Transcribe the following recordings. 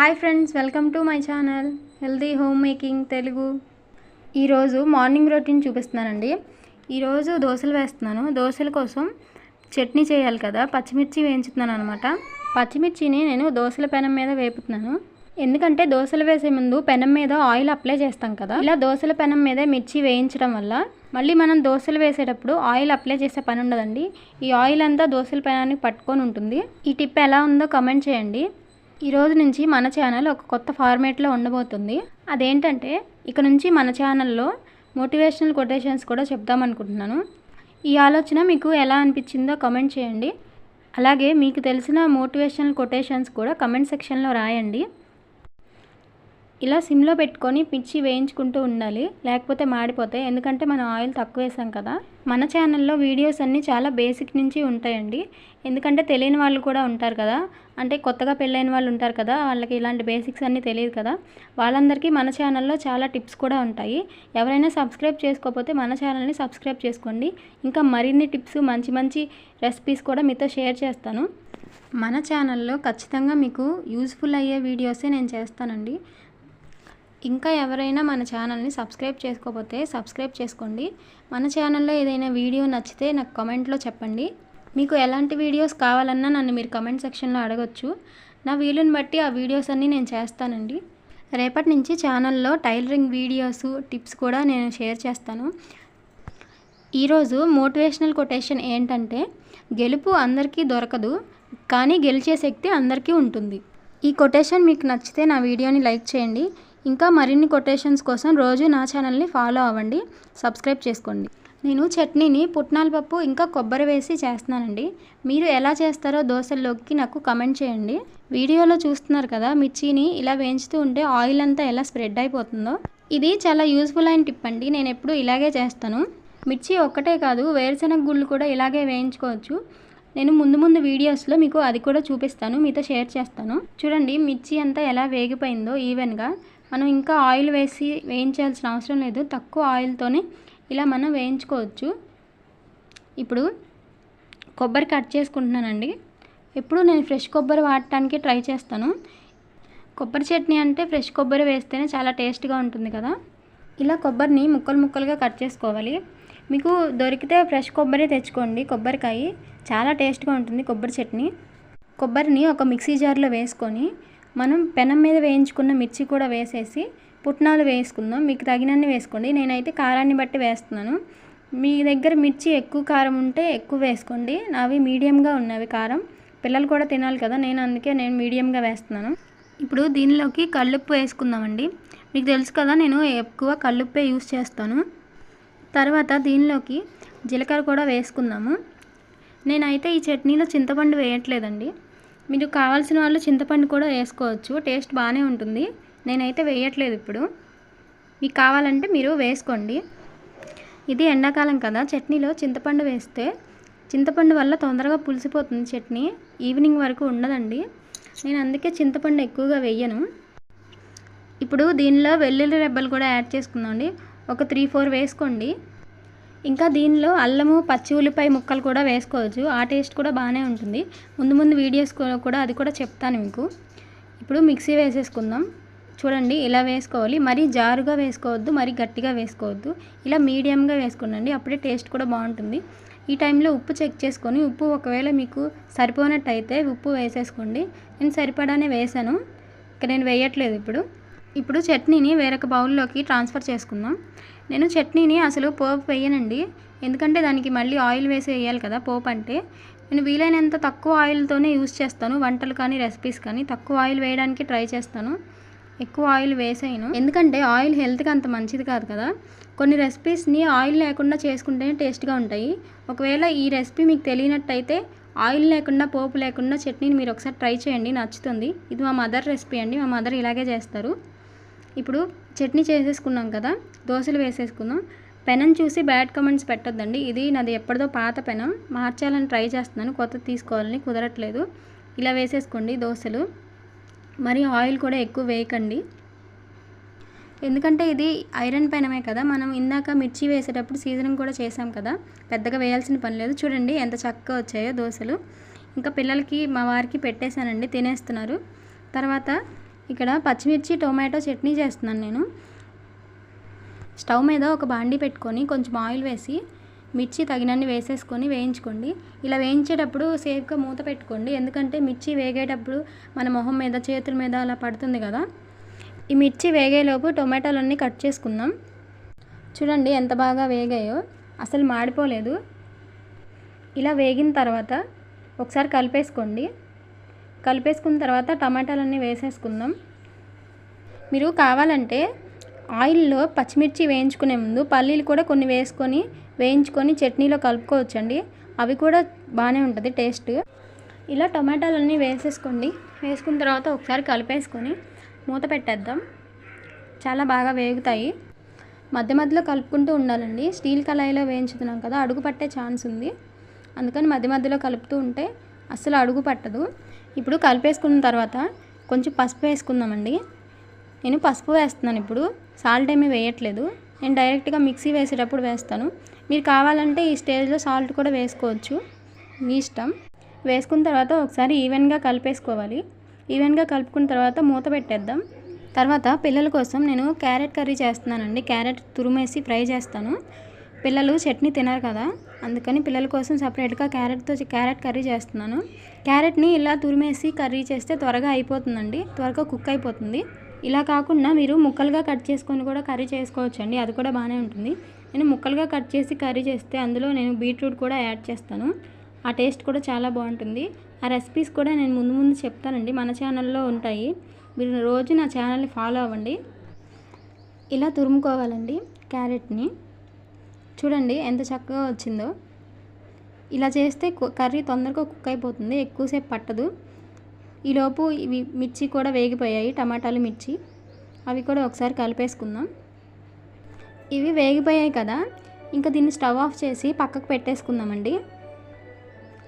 Hi friends welcome to my channel. Healthy home making Telugu. ఈరోజు morning routine చూపిస్తున్నానండి. ఈరోజు దోశలు వేస్తున్నాను. దోశల కోసం చట్నీ చేయాలి కదా. పచ్చిమిర్చి వేయించుతున్నాను అనమాట పచ్చిమిర్చిని నేను దోశల పెనం మీద వేపుతున్నాను. ఎందుకంటే దోశలు వేసే ముందు పెనం మీద ఆయిల్ అప్లై చేస్తాం కదా. ఇలా దోశల పెనం మీద మిర్చి వేయించడం వల్ల మళ్ళీ మనం దోశలు వేసేటప్పుడు ఆయిల్ అప్లై చేసే పని ఉండదండి. ఈ ఆయిల్ అంతా దోశల పెనానికి పట్టుకొని ఉంటుంది. ఈ టిప్ ఎలా ఉందో కమెంట్ చేయండి. ఈ రోజు నుంచి మన ఛానల్ ఒక కొత్త ఫార్మేట్లో ఉండబోతుంది. అదేంటంటే ఇక నుంచి మన ఛానల్లో మోటివేషనల్ కొటేషన్స్ కూడా చెప్దాం అనుకుంటున్నాను. ఈ ఆలోచన మీకు ఎలా అనిపించిందో కమెంట్ చేయండి. అలాగే మీకు తెలిసిన మోటివేషనల్ కొటేషన్స్ కూడా కమెంట్ సెక్షన్లో రాయండి. ఇలా సిమ్లో పెట్టుకొని పిచ్చి వేయించుకుంటూ ఉండాలి. లేకపోతే మాడిపోతాయి. ఎందుకంటే మనం ఆయిల్ తక్కువ వేసాం కదా. మన ఛానల్లో వీడియోస్ అన్నీ చాలా బేసిక్ నుంచి ఉంటాయండి. ఎందుకంటే తెలియని వాళ్ళు కూడా ఉంటారు కదా. అంటే కొత్తగా పెళ్ళైన వాళ్ళు ఉంటారు కదా. వాళ్ళకి ఇలాంటి బేసిక్స్ అన్నీ తెలియదు కదా. వాళ్ళందరికీ మన ఛానల్లో చాలా టిప్స్ కూడా ఉంటాయి. ఎవరైనా సబ్స్క్రైబ్ చేసుకోకపోతే మన ఛానల్ని సబ్స్క్రైబ్ చేసుకోండి. ఇంకా మరిన్ని టిప్స్ మంచి మంచి రెసిపీస్ కూడా మీతో షేర్ చేస్తాను. మన ఛానల్లో ఖచ్చితంగా మీకు యూజ్ఫుల్ అయ్యే వీడియోసే నేను చేస్తానండి. ఇంకా ఎవరైనా మన ఛానల్ని సబ్స్క్రైబ్ చేసుకోకపోతే సబ్స్క్రైబ్ చేసుకోండి. మన ఛానల్లో ఏదైనా వీడియో నచ్చితే నాకు కమెంట్లో చెప్పండి. మీకు ఎలాంటి వీడియోస్ కావాలన్నా నన్ను మీరు కమెంట్ సెక్షన్లో అడగొచ్చు. నా వీలుని బట్టి ఆ వీడియోస్ అన్నీ నేను చేస్తానండి. రేపటి నుంచి ఛానల్లో టైలరింగ్ వీడియోస్ టిప్స్ కూడా నేను షేర్ చేస్తాను. ఈరోజు మోటివేషనల్ కొటేషన్ ఏంటంటే గెలుపు అందరికీ దొరకదు కానీ గెలిచే శక్తి అందరికీ ఉంటుంది. ఈ కొటేషన్ మీకు నచ్చితే నా వీడియోని లైక్ చేయండి. ఇంకా మరిన్ని కొటేషన్స్ కోసం రోజు నా ఛానల్ని ఫాలో అవ్వండి సబ్స్క్రైబ్ చేసుకోండి. నేను చట్నీని పుట్నాల పప్పు ఇంకా కొబ్బరి వేసి చేస్తున్నానండి. మీరు ఎలా చేస్తారో దోశల్లోకి నాకు కమెంట్ చేయండి. వీడియోలో చూస్తున్నారు కదా మిర్చిని ఇలా వేయించుతూ ఉంటే ఆయిల్ అంతా ఎలా స్ప్రెడ్ అయిపోతుందో. ఇది చాలా యూస్ఫుల్ అయిన టిప్ అండి నేను ఎప్పుడు ఇలాగే చేస్తాను. మిర్చి ఒక్కటే కాదు వేరుశనగ గుళ్ళు కూడా ఇలాగే వేయించుకోవచ్చు. నేను ముందు ముందు వీడియోస్లో మీకు అది కూడా చూపిస్తాను మీతో షేర్ చేస్తాను. చూడండి మిర్చి అంతా ఎలా వేగిపోయిందో ఈవెన్గా. మనం ఇంకా ఆయిల్ వేసి వేయించాల్సిన అవసరం లేదు. తక్కువ ఆయిల్తోనే ఇలా మనం వేయించుకోవచ్చు. ఇప్పుడు కొబ్బరి కట్ చేసుకుంటున్నానండి. ఎప్పుడు నేను ఫ్రెష్ కొబ్బరి వాడటానికి ట్రై చేస్తాను. కొబ్బరి చట్నీ అంటే ఫ్రెష్ కొబ్బరి వేస్తేనే చాలా టేస్ట్గా ఉంటుంది కదా. ఇలా కొబ్బరిని ముక్కలు ముక్కలుగా కట్ చేసుకోవాలి. మీకు దొరికితే ఫ్రెష్ కొబ్బరి తెచ్చుకోండి. కొబ్బరికాయ చాలా టేస్ట్గా ఉంటుంది కొబ్బరి చట్నీ. కొబ్బరిని ఒక మిక్సీ జార్లో వేసుకొని మనం పెనం మీద వేయించుకున్న మిర్చి కూడా వేసేసి పుట్నాలు వేసుకుందాం. మీకు తగినన్ని వేసుకోండి. నేనైతే కారాన్ని బట్టి వేస్తున్నాను. మీ దగ్గర మిర్చి ఎక్కువ కారం ఉంటే ఎక్కువ వేసుకోండి. నావి మీడియంగా ఉన్నవి కారం. పిల్లలు కూడా తినాలి కదా. నేను అందుకే నేను మీడియంగా వేస్తున్నాను. ఇప్పుడు దీనిలోకి కళ్ళుప్పు వేసుకుందామండి. మీకు తెలుసు కదా నేను ఎక్కువ కల్లుప్పే యూస్ చేస్తాను. తర్వాత దీనిలోకి జీలకర్ర కూడా వేసుకుందాము. నేనైతే ఈ చట్నీలో చింతపండు వేయట్లేదండి. మీరు కావాల్సిన వాళ్ళు చింతపండు కూడా వేసుకోవచ్చు. టేస్ట్ బాగానే ఉంటుంది. నేనైతే వేయట్లేదు ఇప్పుడు. మీకు కావాలంటే మీరు వేసుకోండి. ఇది ఎండాకాలం కదా. చట్నీలో చింతపండు వేస్తే చింతపండు వల్ల తొందరగా పులిసిపోతుంది చట్నీ. ఈవినింగ్ వరకు ఉండదండి. నేను అందుకే చింతపండు ఎక్కువగా వేయను. ఇప్పుడు దీనిలో వెల్లుల్లి రెబ్బలు కూడా యాడ్ చేసుకుందామండి. ఒక త్రీ ఫోర్ వేసుకోండి. ఇంకా దీనిలో అల్లము పచ్చి ఉల్లిపాయ ముక్కలు కూడా వేసుకోవచ్చు. ఆ టేస్ట్ కూడా బాగానే ఉంటుంది. ముందు ముందు వీడియోస్ కూడా అది కూడా చెప్తాను మీకు. ఇప్పుడు మిక్సీ వేసేసుకుందాం. చూడండి ఇలా వేసుకోవాలి. మరీ జారుగా వేసుకోవద్దు మరీ గట్టిగా వేసుకోవద్దు. ఇలా మీడియంగా వేసుకునండి అప్పుడే టేస్ట్ కూడా బాగుంటుంది. ఈ టైంలో ఉప్పు చెక్ చేసుకొని ఉప్పు ఒకవేళ మీకు సరిపోనట్టయితే ఉప్పు వేసేసుకోండి. నేను సరిపడానే వేసాను. ఇక నేను వేయట్లేదు ఇప్పుడు. ఇప్పుడు చట్నీని వేరొక బౌల్లోకి ట్రాన్స్ఫర్ చేసుకుందాం. నేను చట్నీని అసలు పోపు వేయనండి. ఎందుకంటే దానికి మళ్ళీ ఆయిల్ వేసి వేయాలి కదా పోపు అంటే. నేను వీలైనంత తక్కువ ఆయిల్తోనే యూస్ చేస్తాను. వంటలు కానీ రెసిపీస్ కానీ తక్కువ ఆయిల్ వేయడానికి ట్రై చేస్తాను. ఎక్కువ ఆయిల్ వేసేయను. ఎందుకంటే ఆయిల్ హెల్త్కి అంత మంచిది కాదు కదా. కొన్ని రెసిపీస్ని ఆయిల్ లేకుండా చేసుకుంటేనే టేస్ట్గా ఉంటాయి. ఒకవేళ ఈ రెసిపీ మీకు తెలియనట్టయితే ఆయిల్ లేకుండా పోపు లేకుండా చట్నీని మీరు ఒకసారి ట్రై చేయండి. నచ్చుతుంది. ఇది మా మదర్ రెసిపీ అండి. మా మదర్ ఇలాగే చేస్తారు. ఇప్పుడు చట్నీ చేసేసుకున్నాం కదా దోశలు వేసేసుకుందాం. పెనం చూసి బ్యాడ్ కమెంట్స్ పెట్టొద్దండి. ఇది నాది ఎప్పటిదో పాత పెనం. మార్చాలని ట్రై చేస్తున్నాను. కొత్త తీసుకోవాలని కుదరట్లేదు. ఇలా వేసేసుకోండి దోశలు. మరి ఆయిల్ కూడా ఎక్కువ వేయకండి. ఎందుకంటే ఇది ఐరన్ పెనమే కదా. మనం ఇందాక మిర్చి వేసేటప్పుడు సీజనింగ్ కూడా చేసాం కదా. పెద్దగా వేయాల్సిన పని లేదు. చూడండి ఎంత చక్కగా వచ్చాయో దోశలు. ఇంకా పిల్లలకి మా వారికి పెట్టేశానండి. తినేస్తున్నారు. తర్వాత ఇక్కడ పచ్చిమిర్చి టొమాటో చట్నీ చేస్తున్నాను నేను. స్టవ్ మీద ఒక బాండీ పెట్టుకొని కొంచెం ఆయిల్ వేసి మిర్చి తగినన్ని వేసేసుకొని వేయించుకోండి. ఇలా వేయించేటప్పుడు సేఫ్గా మూత పెట్టుకోండి. ఎందుకంటే మిర్చి వేగేటప్పుడు మన మొహం మీద చేతుల మీద అలా పడుతుంది కదా. ఈ మిర్చి వేగేలోపు టొమాటోలన్నీ కట్ చేసుకుందాం. చూడండి ఎంత బాగా వేగాయో. అసలు మాడిపోలేదు. ఇలా వేగిన తర్వాత ఒకసారి కలిపేసుకోండి. కలిపేసుకున్న తర్వాత టమాటాలన్నీ వేసేసుకుందాం. మీరు కావాలంటే ఆయిల్లో పచ్చిమిర్చి వేయించుకునే ముందు పల్లీలు కూడా కొన్ని వేసుకొని వేయించుకొని చట్నీలో కలుపుకోవచ్చండి. అవి కూడా బాగానే ఉంటుంది టేస్ట్. ఇలా టమాటాలన్నీ వేసేసుకోండి. వేసుకున్న తర్వాత ఒకసారి కలిపేసుకొని మూత పెట్టేద్దాం. చాలా బాగా వేగుతాయి. మధ్య మధ్యలో కలుపుకుంటూ ఉండాలండి. స్టీల్ కళాయిలో వేయించుతున్నాం కదా అడుగు పట్టే ఛాన్స్ ఉంది. అందుకని మధ్య మధ్యలో కలుపుతూ ఉంటే అస్సలు అడుగు పట్టదు. ఇప్పుడు కలిపేసుకున్న తర్వాత కొంచెం పసుపు వేసుకుందామండి. నేను పసుపు వేస్తున్నాను ఇప్పుడు. సాల్ట్ ఏమీ వేయట్లేదు. నేను డైరెక్ట్గా మిక్సీ వేసేటప్పుడు వేస్తాను. మీరు కావాలంటే ఈ స్టేజ్లో సాల్ట్ కూడా వేసుకోవచ్చు. మీ ఇష్టం. వేసుకున్న తర్వాత ఒకసారి ఈవెన్గా కలిపేసుకోవాలి. ఈవెన్గా కలుపుకున్న తర్వాత మూత పెట్టేద్దాం. తర్వాత పిల్లల కోసం నేను క్యారెట్ కర్రీ చేస్తున్నానండి. క్యారెట్ తురుమేసి ఫ్రై చేస్తాను. పిల్లలు చట్నీ తినరు కదా. అందుకని పిల్లల కోసం సపరేట్గా క్యారెట్తో క్యారెట్ కర్రీ చేస్తున్నాను. క్యారెట్ని ఇలా తురిమేసి కర్రీ చేస్తే త్వరగా అయిపోతుందండి. త్వరగా కుక్ అయిపోతుంది. ఇలా కాకుండా మీరు ముక్కలుగా కట్ చేసుకొని కూడా కర్రీ చేసుకోవచ్చండి. అది కూడా బాగానే ఉంటుంది. నేను ముక్కలుగా కట్ చేసి కర్రీ చేస్తే అందులో నేను బీట్రూట్ కూడా యాడ్ చేస్తాను. ఆ టేస్ట్ కూడా చాలా బాగుంటుంది. ఆ రెసిపీస్ కూడా నేను ముందు ముందు చెప్తానండి. మన ఛానల్లో ఉంటాయి. మీరు రోజు నా ఛానల్ని ఫాలో అవ్వండి. ఇలా తురుముకోవాలండి క్యారెట్ని. చూడండి ఎంత చక్కగా వచ్చిందో. ఇలా చేస్తే కు- కర్రీ తొందరగా కుక్ అయిపోతుంది ఎక్కువసేపు పట్టదు. ఈలోపు ఇవి మిర్చి కూడా వేగిపోయాయి టమాటాలు మిర్చి. అవి కూడా ఒకసారి కలిపేసుకుందాం. ఇవి వేగిపోయాయి కదా ఇంకా దీన్ని స్టవ్ ఆఫ్ చేసి పక్కకు పెట్టేసుకుందామండి.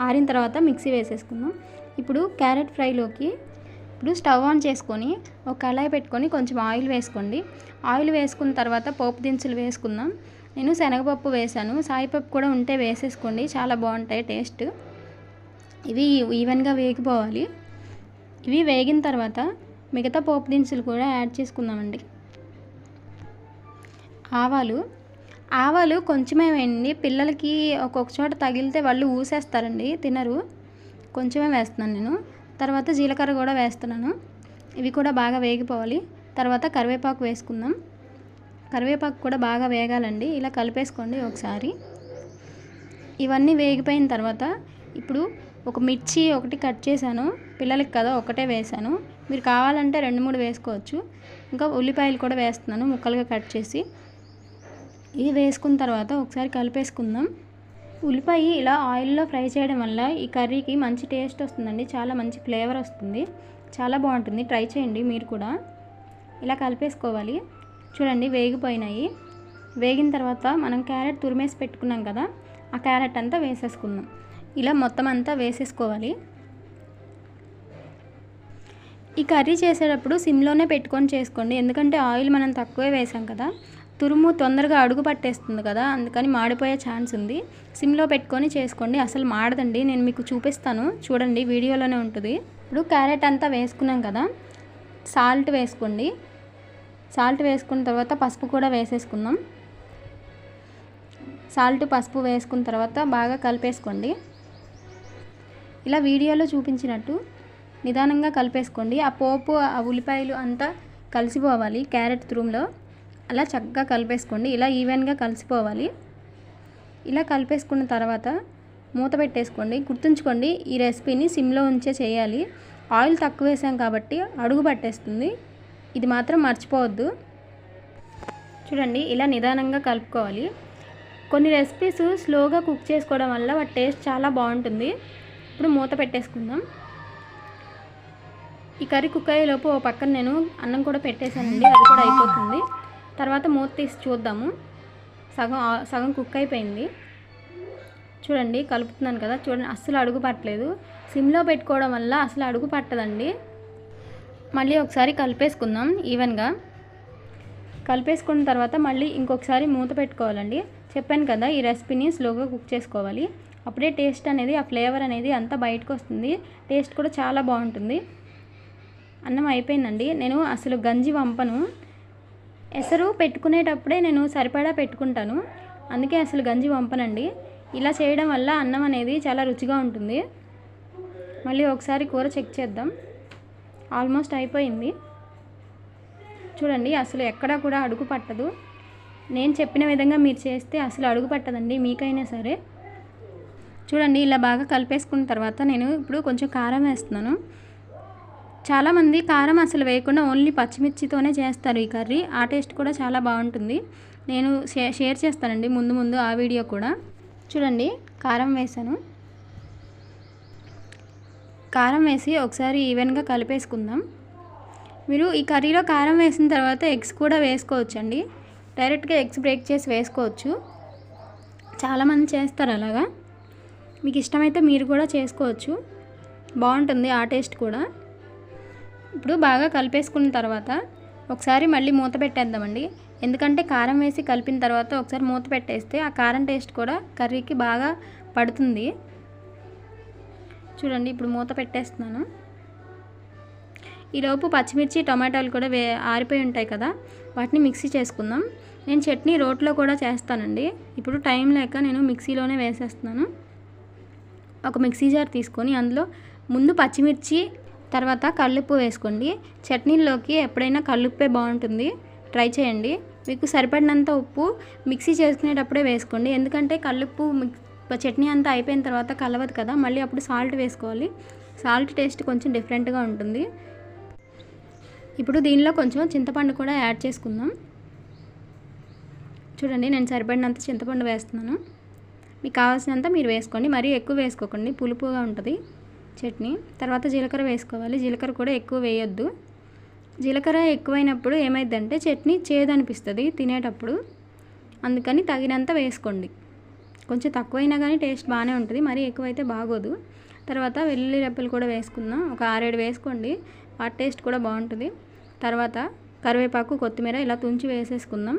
ఆరిన తర్వాత మిక్సీ వేసేసుకుందాం. ఇప్పుడు క్యారెట్ ఫ్రైలోకి ఇప్పుడు స్టవ్ ఆన్ చేసుకొని ఒక కళాయి పెట్టుకొని కొంచెం ఆయిల్ వేసుకోండి. ఆయిల్ వేసుకున్న తర్వాత పోపు దినుసులు వేసుకుందాం. నేను శనగపప్పు వేసాను సాయిపప్పు కూడా ఉంటే వేసేసుకోండి. చాలా బాగుంటాయి టేస్ట్. ఇవి ఈవెన్గా వేగిపోవాలి. ఇవి వేగిన తర్వాత మిగతా పోపు దినుసులు కూడా యాడ్ చేసుకుందామండి. ఆవాలు. ఆవాలు కొంచెమే వేయండి. పిల్లలకి ఒక్కొక్క చోట తగిలితే వాళ్ళు ఊసేస్తారండి తినరు. కొంచెమే వేస్తున్నాను నేను. తర్వాత జీలకర్ర కూడా వేస్తున్నాను. ఇవి కూడా బాగా వేగిపోవాలి. తర్వాత కరివేపాకు వేసుకుందాం. కరివేపాకు కూడా బాగా వేగాలండి. ఇలా కలిపేసుకోండి ఒకసారి. ఇవన్నీ వేగిపోయిన తర్వాత ఇప్పుడు ఒక మిర్చి ఒకటి కట్ చేశాను. పిల్లలకి కదా ఒకటే వేశాను. మీరు కావాలంటే రెండు మూడు వేసుకోవచ్చు. ఇంకా ఉల్లిపాయలు కూడా వేస్తున్నాను ముక్కలుగా కట్ చేసి. ఇవి వేసుకున్న తర్వాత ఒకసారి కలిపేసుకుందాం. ఉల్లిపాయ ఇలా ఆయిల్లో ఫ్రై చేయడం వల్ల ఈ కర్రీకి మంచి టేస్ట్ వస్తుందండి. చాలా మంచి ఫ్లేవర్ వస్తుంది. చాలా బాగుంటుంది. ట్రై చేయండి మీరు కూడా. ఇలా కలిపేసుకోవాలి. చూడండి వేగిపోయినాయి. వేగిన తర్వాత మనం క్యారెట్ తురిమేసి పెట్టుకున్నాం కదా ఆ క్యారెట్ అంతా వేసేసుకుందాం. ఇలా మొత్తం అంతా వేసేసుకోవాలి. ఈ కర్రీ చేసేటప్పుడు సిమ్లోనే పెట్టుకొని చేసుకోండి. ఎందుకంటే ఆయిల్ మనం తక్కువే వేసాం కదా తురుము తొందరగా అడుగు పట్టేస్తుంది కదా అందుకని మాడిపోయే ఛాన్స్ ఉంది. సిమ్లో పెట్టుకొని చేసుకోండి. అసలు మాడదండి. నేను మీకు చూపిస్తాను. చూడండి వీడియోలోనే ఉంటుంది. ఇప్పుడు క్యారెట్ అంతా వేసుకున్నాం కదా సాల్ట్ వేసుకోండి. సాల్ట్ వేసుకున్న తర్వాత పసుపు కూడా వేసేసుకుందాం. సాల్ట్ పసుపు వేసుకున్న తర్వాత బాగా కలిపేసుకోండి. ఇలా వీడియోలో చూపించినట్టు నిదానంగా కలిపేసుకోండి. ఆ పోపు ఆ ఉల్లిపాయలు అంతా కలిసిపోవాలి క్యారెట్ తురుములో. అలా చక్కగా కలిపేసుకోండి. ఇలా ఈవెన్గా కలిసిపోవాలి. ఇలా కలిపేసుకున్న తర్వాత మూత పెట్టేసుకోండి. గుర్తుంచుకోండి ఈ రెసిపీని సిమ్లో ఉంచే చేయాలి. ఆయిల్ తక్కువ వేసాం కాబట్టి అడుగు పట్టేస్తుంది. ఇది మాత్రం మర్చిపోవద్దు. చూడండి ఇలా నిదానంగా కలుపుకోవాలి. కొన్ని రెసిపీస్ స్లోగా కుక్ చేసుకోవడం వల్ల వాటి టేస్ట్ చాలా బాగుంటుంది. ఇప్పుడు మూత పెట్టేసుకుందాం. ఈ కర్రీ కుక్ అయ్యేలోపు ఓ పక్కన నేను అన్నం కూడా పెట్టేశానండి అది కూడా అయిపోతుంది. తర్వాత మూత తీసి చూద్దాము. సగం సగం కుక్ అయిపోయింది. చూడండి కలుపుతున్నాను కదా. చూడండి అస్సలు అడుగు పట్టలేదు. సిమ్లో పెట్టుకోవడం వల్ల అసలు అడుగు పట్టదండి. మళ్ళీ ఒకసారి కలిపేసుకుందాం ఈవెన్గా. కలిపేసుకున్న తర్వాత మళ్ళీ ఇంకొకసారి మూత పెట్టుకోవాలండి. చెప్పాను కదా ఈ రెసిపీని స్లోగా కుక్ చేసుకోవాలి. అప్పుడే టేస్ట్ అనేది ఆ ఫ్లేవర్ అనేది అంతా బయటకు వస్తుంది. టేస్ట్ కూడా చాలా బాగుంటుంది. అన్నం అయిపోయిందండి. నేను అసలు గంజి వంపను. ఎసరు పెట్టుకునేటప్పుడే నేను సరిపడా పెట్టుకుంటాను. అందుకే అసలు గంజి వంపనండి. ఇలా చేయడం వల్ల అన్నం అనేది చాలా రుచిగా ఉంటుంది. మళ్ళీ ఒకసారి కూర చెక్ చేద్దాం. ఆల్మోస్ట్ అయిపోయింది. చూడండి అసలు ఎక్కడా కూడా అడుగు పట్టదు. నేను చెప్పిన విధంగా మీరు చేస్తే అసలు అడుగు పట్టదండి మీకైనా సరే. చూడండి ఇలా బాగా కలిపేసుకున్న తర్వాత నేను ఇప్పుడు కొంచెం కారం వేస్తున్నాను. చాలామంది కారం అసలు వేయకుండా ఓన్లీ పచ్చిమిర్చితోనే చేస్తారు ఈ కర్రీ. ఆ టేస్ట్ కూడా చాలా బాగుంటుంది. నేను షేర్ చేస్తానండి ముందు ముందు ఆ వీడియో కూడా. చూడండి కారం వేసాను కారం వేసి ఒకసారి ఈవెన్గా కలిపేసుకుందాం. మీరు ఈ కర్రీలో కారం వేసిన తర్వాత ఎగ్స్ కూడా వేసుకోవచ్చండి. డైరెక్ట్గా ఎగ్స్ బ్రేక్ చేసి వేసుకోవచ్చు. చాలామంది చేస్తారు అలాగా. మీకు ఇష్టమైతే మీరు కూడా చేసుకోవచ్చు. బాగుంటుంది ఆ టేస్ట్ కూడా. ఇప్పుడు బాగా కలిపేసుకున్న తర్వాత ఒకసారి మళ్ళీ మూత పెట్టేద్దామండి. ఎందుకంటే కారం వేసి కలిపిన తర్వాత ఒకసారి మూత పెట్టేస్తే ఆ కారం టేస్ట్ కూడా కర్రీకి బాగా పడుతుంది. చూడండి ఇప్పుడు మూత పెట్టేస్తున్నాను. ఈలోపు పచ్చిమిర్చి టమాటాలు కూడా వే ఆరిపోయి ఉంటాయి కదా వాటిని మిక్సీ చేసుకుందాం. నేను చట్నీ రోట్లో కూడా చేస్తానండి. ఇప్పుడు టైం లేక నేను మిక్సీలోనే వేసేస్తున్నాను. ఒక మిక్సీ జార్ తీసుకొని అందులో ముందు పచ్చిమిర్చి తర్వాత కల్లుప్పు వేసుకోండి. చట్నీల్లోకి ఎప్పుడైనా కల్లుప్పే బాగుంటుంది. ట్రై చేయండి. మీకు సరిపడినంత ఉప్పు మిక్సీ చేసుకునేటప్పుడే వేసుకోండి. ఎందుకంటే కల్లుప్పు మిక్- చట్నీ అంతా అయిపోయిన తర్వాత కలవదు కదా మళ్ళీ అప్పుడు సాల్ట్ వేసుకోవాలి. సాల్ట్ టేస్ట్ కొంచెం డిఫరెంట్గా ఉంటుంది. ఇప్పుడు దీనిలో కొంచెం చింతపండు కూడా యాడ్ చేసుకుందాం. చూడండి నేను సరిపడినంత చింతపండు వేస్తున్నాను. మీకు కావాల్సినంత మీరు వేసుకోండి. మరీ ఎక్కువ వేసుకోకండి పులుపుగా ఉంటుంది చట్నీ. తర్వాత జీలకర్ర వేసుకోవాలి. జీలకర్ర కూడా ఎక్కువ వేయొద్దు. జీలకర్ర ఎక్కువైనప్పుడు ఏమైందంటే చట్నీ చేదనిపిస్తుంది తినేటప్పుడు. అందుకని తగినంత వేసుకోండి. కొంచెం తక్కువైనా కానీ టేస్ట్ బాగానే ఉంటుంది. మరీ ఎక్కువైతే బాగోదు. తర్వాత వెల్లుల్లి రెప్పలు కూడా వేసుకుందాం. ఒక ఆరేడు వేసుకోండి. ఆ టేస్ట్ కూడా బాగుంటుంది. తర్వాత కరివేపాకు కొత్తిమీర ఇలా తుంచి వేసేసుకుందాం.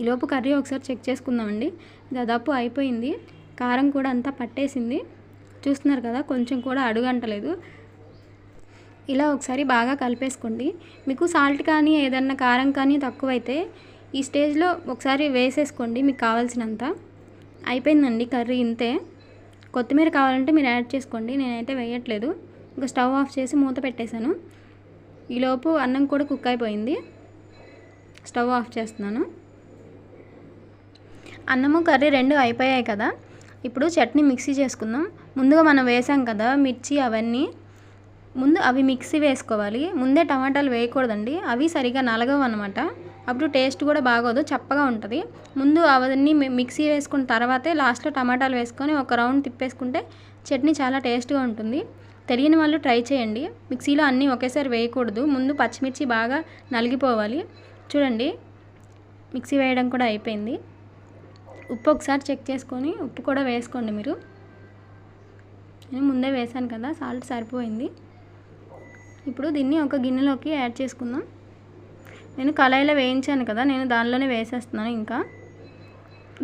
ఈలోపు కర్రీ ఒకసారి చెక్ చేసుకుందామండి. దాదాపు అయిపోయింది. కారం కూడా అంతా పట్టేసింది. చూస్తున్నారు కదా కొంచెం కూడా అడుగంటలేదు. ఇలా ఒకసారి బాగా కలిపేసుకోండి. మీకు సాల్ట్ కానీ ఏదన్నా కారం కానీ తక్కువైతే ఈ స్టేజ్లో ఒకసారి వేసేసుకోండి. మీకు కావాల్సినంత. అయిపోయిందండి కర్రీ ఇంతే. కొత్తిమీర కావాలంటే మీరు యాడ్ చేసుకోండి నేనైతే వేయట్లేదు. ఇంకా స్టవ్ ఆఫ్ చేసి మూత పెట్టేశాను. ఈలోపు అన్నం కూడా కుక్ అయిపోయింది. స్టవ్ ఆఫ్ చేస్తున్నాను. అన్నము కర్రీ రెండు అయిపోయాయి కదా. ఇప్పుడు చట్నీ మిక్సీ చేసుకుందాం. ముందుగా మనం వేసాం కదా మిర్చి అవన్నీ. ముందు అవి మిక్సీ వేసుకోవాలి. ముందే టమాటాలు వేయకూడదండి. అవి సరిగా నలగవు అనమాట అప్పుడు టేస్ట్ కూడా బాగోదు చప్పగా ఉంటుంది. ముందు అవన్నీ మిక్సీ వేసుకున్న తర్వాతే లాస్ట్లో టమాటాలు వేసుకొని ఒక రౌండ్ తిప్పేసుకుంటే చట్నీ చాలా టేస్ట్గా ఉంటుంది. తెలియని వాళ్ళు ట్రై చేయండి. మిక్సీలో అన్నీ ఒకేసారి వేయకూడదు. ముందు పచ్చిమిర్చి బాగా నలిగిపోవాలి. చూడండి మిక్సీ వేయడం కూడా అయిపోయింది. ఉప్పు ఒకసారి చెక్ చేసుకొని ఉప్పు కూడా వేసుకోండి మీరు. నేను ముందే వేశాను కదా సాల్ట్ సరిపోయింది. ఇప్పుడు దీన్ని ఒక గిన్నెలోకి యాడ్ చేసుకుందాం. నేను కళాయిలో వేయించాను కదా నేను దానిలోనే వేసేస్తున్నాను ఇంకా.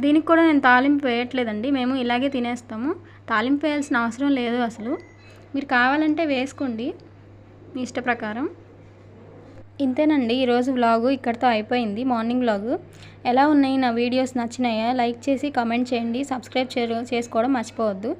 దీనికి కూడా నేను తాలింపు వేయట్లేదండి మేము ఇలాగే తినేస్తాము. తాలింపు వేయాల్సిన అవసరం లేదు అసలు. మీరు కావాలంటే వేసుకోండి మీ ఇష్ట ప్రకారం. ఇంతేనండి ఈరోజు వ్లాగు ఇక్కడితో అయిపోయింది మార్నింగ్ వ్లాగు. ఎలా ఉన్నాయి నా వీడియోస్ నచ్చినాయా? లైక్ చేసి కామెంట్ చేయండి. సబ్స్క్రైబ్ చే చేసుకోవడం మర్చిపోవద్దు.